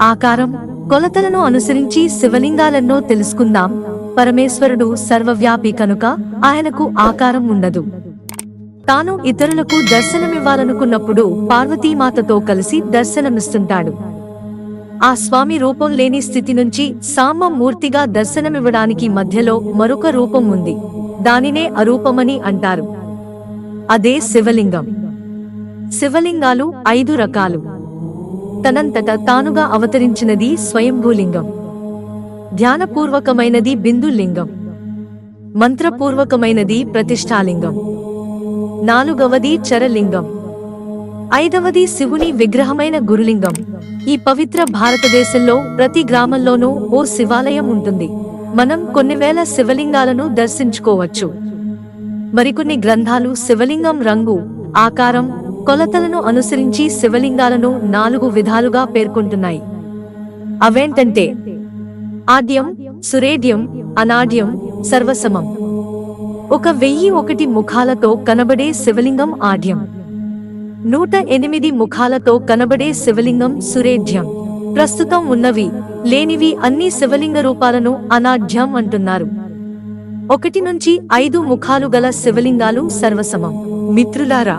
ఆకారం కొలతలను అనుసరించి శివలింగాలెన్నో తెలుసుకుందాం. పరమేశ్వరుడు సర్వవ్యాపి కనుక ఆయనకు ఆకారం ఉండదు. తాను ఇతరులకు దర్శనమివ్వాలనుకున్నప్పుడు పార్వతీమాతతో కలిసి దర్శనమిస్తుంటాడు. ఆ స్వామి రూపం లేని స్థితి నుంచి సామ మూర్తిగా దర్శనమివ్వడానికి మధ్యలో మరొక రూపం ఉంది. దానినే అరూపమని అంటారు. అదే శివలింగం. శివలింగాలు ఐదు రకాలు. తనంతట తానుగా అవతరించినది స్వయంభూలింగం. ధ్యానపూర్వకమైనది బిందులింగం. మంత్రపూర్వకమైనది ప్రతిష్టాలింగం. నాలుగవది చరలింగం. ఐదవది శివుని విగ్రహమైన గురులింగం. ఈ పవిత్ర భారతదేశంలో ప్రతి గ్రామంలోనూ ఓ శివాలయం ఉంటుంది. మనం కొన్ని వేల శివలింగాలను దర్శించుకోవచ్చు. మరికొన్ని గ్రంథాలు శివలింగం రంగు ఆకారం కొలతలను అనుసరించి శివలింగాలను నాలుగు విధాలుగా పేర్కొంటున్నాయి. అవేంటంటే ఆద్యం సురేడ్యం అనాడ్యం సర్వసమం. ఒక వెయ్యి ఒకటి ముఖాలతో కనబడే శివలింగం ఆడ్యం నూట ఎనిమిది ముఖాలతో కనబడే శివలింగం సురేఢ్యం ప్రస్తుతం ఉన్నవి లేనివి అన్ని శివలింగ రూపాలను అనాఢ్యం అంటున్నారు. ఒకటి నుంచి ఐదు ముఖాలు గల శివలింగాలు సర్వసమం. మిత్రులారా